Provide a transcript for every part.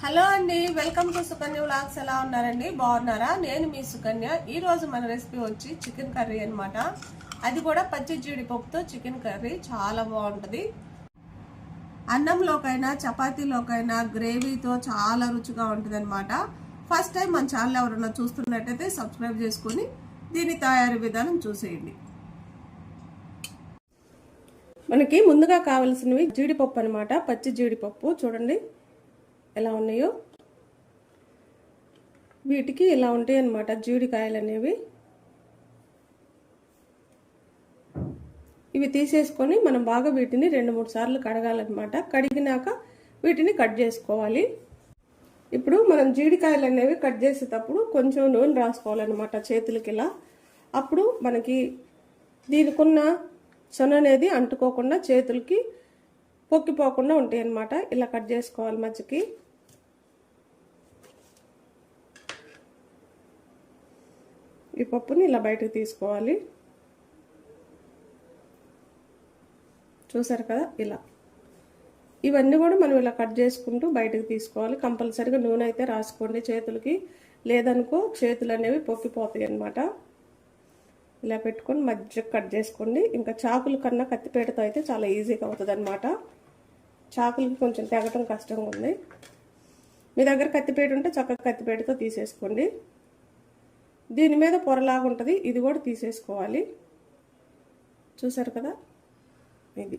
Hello అండి welcome to Sukanya vlogs. ఎలా ఉన్నారండి? బాగున్నారా? నేను మీ సుకన్య. ఈరోజు మన రెసిపీ వచ్చి చికెన్ కర్రీ అనమాట అది కూడా పచ్చి జీడిపప్పుతో చికెన్ కర్రీ. చాలా బాగుంటుంది. అన్నంలోకైనా చపాతీలోకైనా గ్రేవీతో చాలా రుచిగా ఉంటుంది అనమాట ఫస్ట్ టైం మన ఛానల్ ఎవరైనా చూస్తున్నట్టయితే సబ్స్క్రైబ్ చేసుకొని దీని తయారీ విధానం చూసేయండి. మనకి ముందుగా కావలసినవి జీడిపప్పు అనమాట పచ్చి జీడిపప్పు చూడండి. ఎలా ఉన్నాయో? వీటికి ఇలా ఉంటాయి అన్నమాట జీడికాయలు అనేవి. ఇవి తీసేసుకొని మనం బాగా వీటిని రెండు మూడు సార్లు కడగాలన్నమాట. కడిగినాక వీటిని కట్ చేసుకోవాలి. ఇప్పుడు మనం జీడికాయలు అనేవి కట్ చేసేటప్పుడు కొంచెం నూనె రాసుకోవాలన్నమాట చేతులకి ఇలా. అప్పుడు మనకి దీనికున్న సొన అనేది అంటుకోకుండా చేతులకి పొక్కిపోకుండా ఉంటాయి అన్నమాట ఇలా కట్ చేసుకోవాలి మధ్యకి. ఈ పప్పుని ఇలా బయటకు తీసుకోవాలి. చూసారు కదా? ఇలా. ఇవన్నీ కూడా మనం ఇలా కట్ చేసుకుంటూ బయటకు తీసుకోవాలి. కంపల్సరీగా నూనె అయితే రాసుకోండి చేతులకి. లేదనుకో చేతులు అనేవి పొక్కిపోతాయి అనమాట ఇలా పెట్టుకొని మధ్య కట్ చేసుకోండి. ఇంకా చాకుల కన్నా కత్తిపేటతో అయితే చాలా ఈజీగా అవుతుంది అనమాట చాకులకి కొంచెం తెగటం కష్టంగా ఉంది. మీ దగ్గర కత్తిపేట ఉంటే చక్కగా కత్తిపేటతో తీసేసుకోండి. దీని మీద పొరలాగా ఉంటుంది ఇది కూడా తీసేసుకోవాలి. చూసారు కదా? ఇది.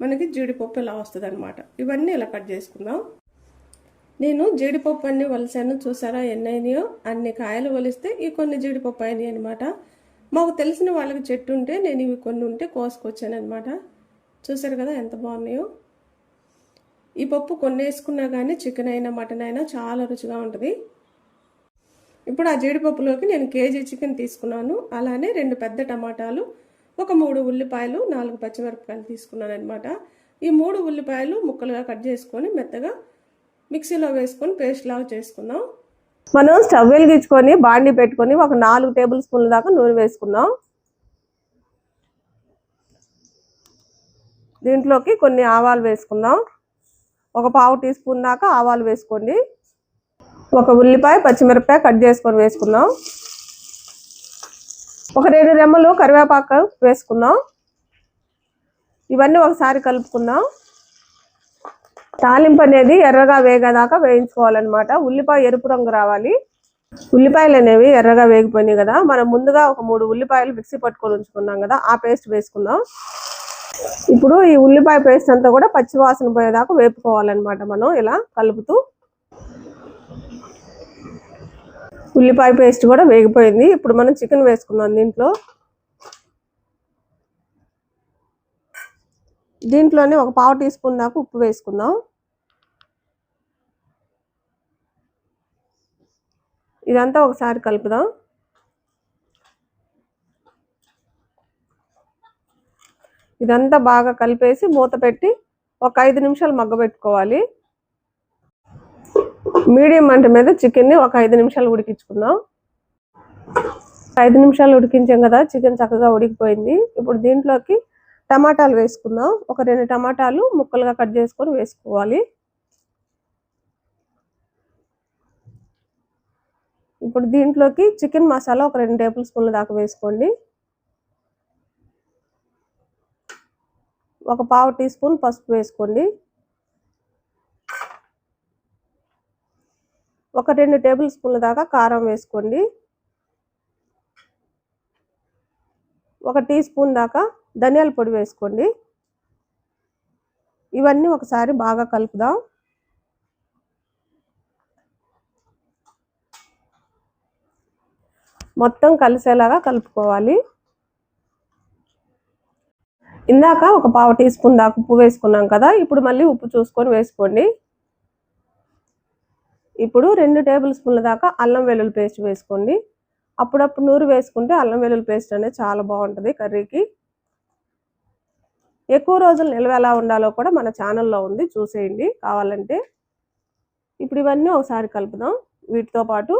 మనకి జీడిపప్పు ఇలా వస్తుంది అనమాట ఇవన్నీ ఇలా కట్ చేసుకుందాం. నేను జీడిపప్పు అన్ని వలిసాను. చూసారా? ఎన్ని అయినాయో అన్ని కాయలు వలిస్తే ఈ కొన్ని జీడిపప్పు అయినాయి అనమాట మాకు తెలిసిన వాళ్ళకి చెట్టు ఉంటే నేను ఇవి కొన్ని ఉంటే కోసుకొచ్చాను అనమాట చూసారు కదా? ఎంత బాగున్నాయో? ఈ పప్పు కొన్ని వేసుకున్నా కానీ చికెన్ అయినా మటన్ అయినా చాలా రుచిగా ఉంటుంది. ఇప్పుడు ఆ జీడిపప్పులోకి నేను కేజీ చికెన్ తీసుకున్నాను. అలానే రెండు పెద్ద టమాటాలు ఒక మూడు ఉల్లిపాయలు నాలుగు పచ్చిమిరపకాయలు తీసుకున్నాను అనమాట ఈ మూడు ఉల్లిపాయలు ముక్కలుగా కట్ చేసుకొని మెత్తగా మిక్సీలో వేసుకొని పేస్ట్ లాగా చేసుకుందాం. మనం స్టవ్ వెలిగించుకొని బాండి పెట్టుకొని ఒక నాలుగు టేబుల్ స్పూన్ల దాకా నూనె వేసుకుందాం. దీంట్లోకి కొన్ని ఆవాలు వేసుకుందాం. ఒక పావు టీ స్పూన్ దాకా ఆవాలు వేసుకోండి. ఒక ఉల్లిపాయ పచ్చిమిరపకాయ కట్ చేసుకొని వేసుకుందాం. ఒక రెండు రెమ్మలు కరివేపాకు వేసుకుందాం. ఇవన్నీ ఒకసారి కలుపుకుందాం. తాలింపు అనేది ఎర్రగా వేగేదాకా వేయించుకోవాలన్నమాట. ఉల్లిపాయ ఎరుపు రంగు రావాలి. ఉల్లిపాయలు అనేవి ఎర్రగా వేగిపోయినాయి కదా. మనం ముందుగా ఒక మూడు ఉల్లిపాయలు మిక్సీ పట్టుకొని ఉంచుకున్నాం కదా ఆ పేస్ట్ వేసుకుందాం. ఇప్పుడు ఈ ఉల్లిపాయ పేస్ట్ అంతా కూడా పచ్చివాసన పోయేదాకా వేపుకోవాలన్నమాట మనం ఇలా కలుపుతూ. ఉల్లిపాయ పేస్ట్ కూడా వేగిపోయింది. ఇప్పుడు మనం చికెన్ వేసుకుందాం దీంట్లో. దీంట్లోనే ఒక పావు టీ స్పూన్ దాకా ఉప్పు వేసుకుందాం. ఇదంతా ఒకసారి కలుపుదాం. ఇదంతా బాగా కలిపేసి మూత పెట్టి ఒక ఐదు నిమిషాలు మగ్గబెట్టుకోవాలి. మీడియం మంట మీద చికెన్ని ఒక ఐదు నిమిషాలు ఉడికించుకుందాం. ఐదు నిమిషాలు ఉడికించాం కదా చికెన్ చక్కగా ఉడికిపోయింది. ఇప్పుడు దీంట్లోకి టమాటాలు వేసుకుందాం. ఒక రెండు టమాటాలు ముక్కలుగా కట్ చేసుకొని వేసుకోవాలి. ఇప్పుడు దీంట్లోకి చికెన్ మసాలా ఒక రెండు టేబుల్ స్పూన్ల దాకా వేసుకోండి. ఒక పావు టీ స్పూన్ పసుపు వేసుకోండి. ఒక రెండు టేబుల్ స్పూన్ల దాకా కారం వేసుకోండి. ఒక టీ స్పూన్ దాకా ధనియాల పొడి వేసుకోండి. ఇవన్నీ ఒకసారి బాగా కలుపుదాం. మొత్తం కలిసేలాగా కలుపుకోవాలి. ఇందాక ఒక పావు టీ స్పూన్ దాకా ఉప్పు వేసుకున్నాం కదా ఇప్పుడు మళ్ళీ ఉప్పు చూసుకొని వేసుకోండి. ఇప్పుడు రెండు టేబుల్ స్పూన్ల దాకా అల్లం వెల్లుల్లి పేస్ట్ వేసుకోండి. అప్పుడప్పుడు నూరు వేసుకుంటే అల్లం వెల్లుల్లి పేస్ట్ అనేది చాలా బాగుంటుంది కర్రీకి. ఎక్కువ రోజులు నిల్వ ఎలా ఉండాలో కూడా మన ఛానల్లో ఉంది చూసేయండి కావాలంటే. ఇప్పుడు ఇవన్నీ ఒకసారి కలుపుదాం. వీటితో పాటు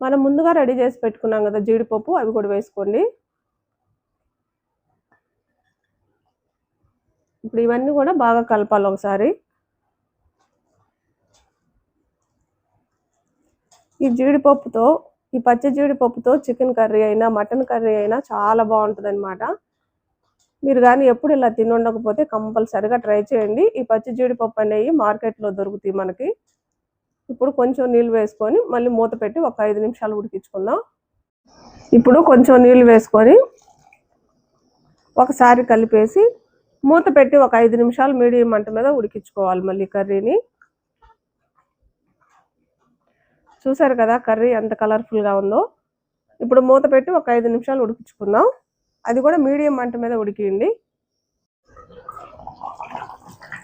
మనం ముందుగా రెడీ చేసి పెట్టుకున్నాం కదా జీడిపప్పు అవి కూడా వేసుకోండి. ఇప్పుడు ఇవన్నీ కూడా బాగా కలపాలి ఒకసారి. ఈ జీడిపప్పుతో ఈ పచ్చి జీడిపప్పుతో చికెన్ కర్రీ అయినా మటన్ కర్రీ అయినా చాలా బాగుంటుంది మీరు కానీ ఎప్పుడు ఇలా తిని ఉండకపోతే కంపల్సరిగా ట్రై చేయండి. ఈ పచ్చి జీడిపప్పు అనేవి మార్కెట్లో దొరుకుతాయి మనకి. ఇప్పుడు కొంచెం నీళ్ళు వేసుకొని మళ్ళీ మూత పెట్టి ఒక ఐదు నిమిషాలు ఉడికించుకుందాం. ఇప్పుడు కొంచెం నీళ్ళు వేసుకొని ఒకసారి కలిపేసి మూత పెట్టి ఒక ఐదు నిమిషాలు మీడియం మంట మీద ఉడికించుకోవాలి మళ్ళీ కర్రీని. చూసారు కదా కర్రీ ఎంత కలర్ఫుల్గా ఉందో? ఇప్పుడు మూత పెట్టి ఒక ఐదు నిమిషాలు ఉడికించుకుందాం. అది కూడా మీడియం మంట మీద ఉడికియండి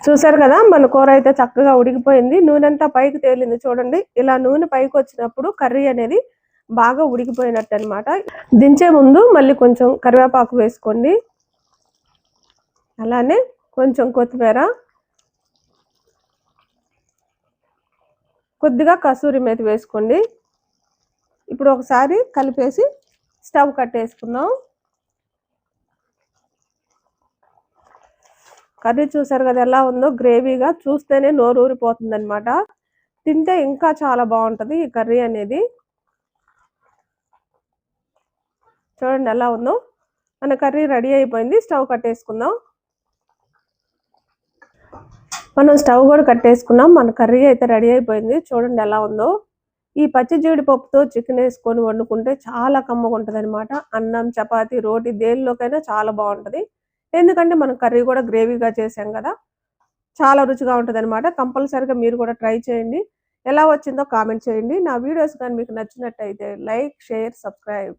చూసారు కదా మన కూర అయితే చక్కగా ఉడికిపోయింది. నూనె అంతా పైకి తేలింది చూడండి. ఇలా నూనె పైకి వచ్చినప్పుడు కర్రీ అనేది బాగా ఉడికిపోయినట్టు అనమాట దించే ముందు మళ్ళీ కొంచెం కరివేపాకు వేసుకోండి. అలానే కొంచెం కొత్తిమీర. కొద్దిగా కసూరి మేతి వేసుకోండి. ఇప్పుడు ఒకసారి కలిపేసి స్టవ్ కట్టేసుకుందాం. కర్రీ చూసారు కదా ఎలా ఉందో? గ్రేవీగా చూస్తేనే నోరు ఊరిపోతుంది అనమాట తింటే ఇంకా చాలా బాగుంటుంది ఈ కర్రీ అనేది. చూడండి ఎలా ఉందో. మన కర్రీ రెడీ అయిపోయింది. స్టవ్ కట్టేసుకుందాం. మనం స్టవ్ కూడా కట్టేసుకున్నాం. మన కర్రీ అయితే రెడీ అయిపోయింది. చూడండి ఎలా ఉందో. ఈ పచ్చి జీడిపప్పుతో చికెన్ వేసుకొని వండుకుంటే చాలా కమ్మగా ఉంటుంది అనమాట అన్నం చపాతి రోటి దేనిలోకైనా చాలా బాగుంటుంది. ఎందుకంటే మనం కర్రీ కూడా గ్రేవీగా చేసాం కదా. చాలా రుచిగా ఉంటుంది అనమాట కంపల్సరిగా మీరు కూడా ట్రై చేయండి. ఎలా వచ్చిందో కామెంట్ చేయండి. నా వీడియోస్ కానీ మీకు నచ్చినట్టయితే లైక్ షేర్ సబ్స్క్రైబ్.